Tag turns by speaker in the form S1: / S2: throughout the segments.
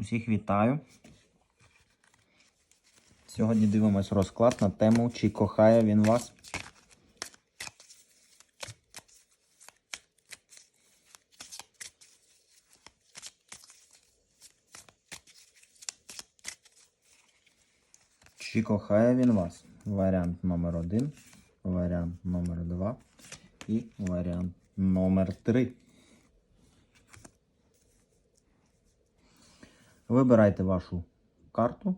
S1: Усіх вітаю. Сьогодні дивимось розклад на тему, чи кохає він вас. Чи кохає він вас? Варіант номер один, варіант номер два і варіант номер три. Вибирайте вашу карту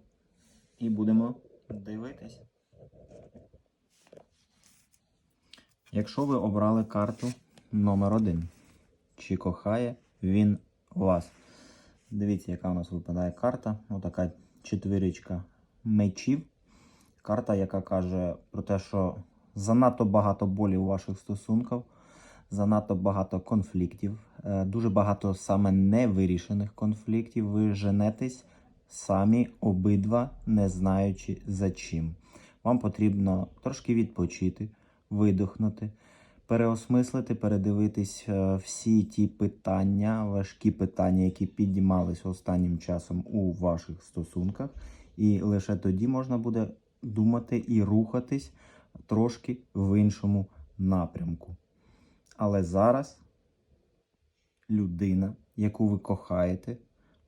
S1: і будемо дивитись. Якщо ви обрали карту номер один, чи кохає він вас? Дивіться, яка у нас випадає карта. Отака четвіричка мечів. Карта, яка каже про те, що занадто багато болі у ваших стосунках, занадто багато конфліктів, е, дуже багато саме невирішених конфліктів. Ви женетесь самі обидва, не знаючи за чим. Вам потрібно трошки відпочити, видихнути, переосмислити, передивитись е, всі ті питання, важкі питання, які піднімались останнім часом у ваших стосунках. І лише тоді можна буде думати і рухатись трошки в іншому напрямку. Але зараз людина, яку ви кохаєте,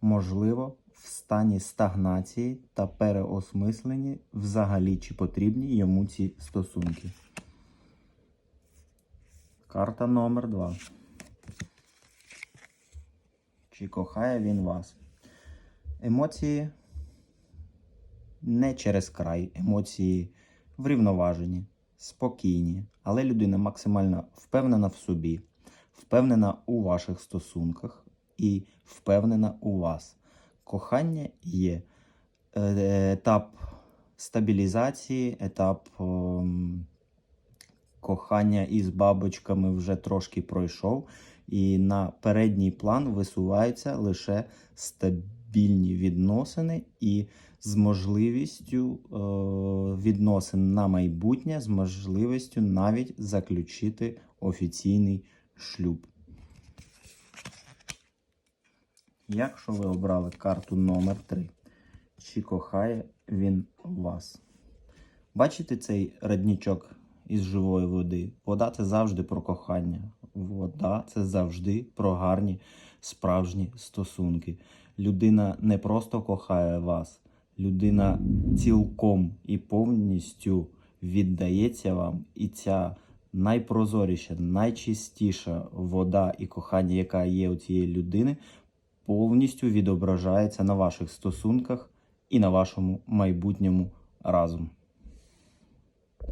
S1: можливо, в стані стагнації та переосмислені взагалі чи потрібні йому ці стосунки. Карта номер 2. Чи кохає він вас? Емоції не через край, емоції врівноважені, спокійні, але людина максимально впевнена в собі, впевнена у ваших стосунках і впевнена у вас. Кохання є е, етап стабілізації, етап ем, кохання із бабочками вже трошки пройшов, і на передній план висуваються лише стабільні відносини і з можливістю е, відносин на майбутнє, з можливістю навіть заключити офіційний шлюб. Якщо ви обрали карту номер 3 чи кохає він вас? Бачите цей роднічок із живої води? Вода це завжди про кохання. Вода це завжди про гарні справжні стосунки. Людина не просто кохає вас, людина цілком і повністю віддається вам, і ця найпрозоріша, найчистіша вода і кохання, яка є у цієї людини, повністю відображається на ваших стосунках і на вашому майбутньому разом.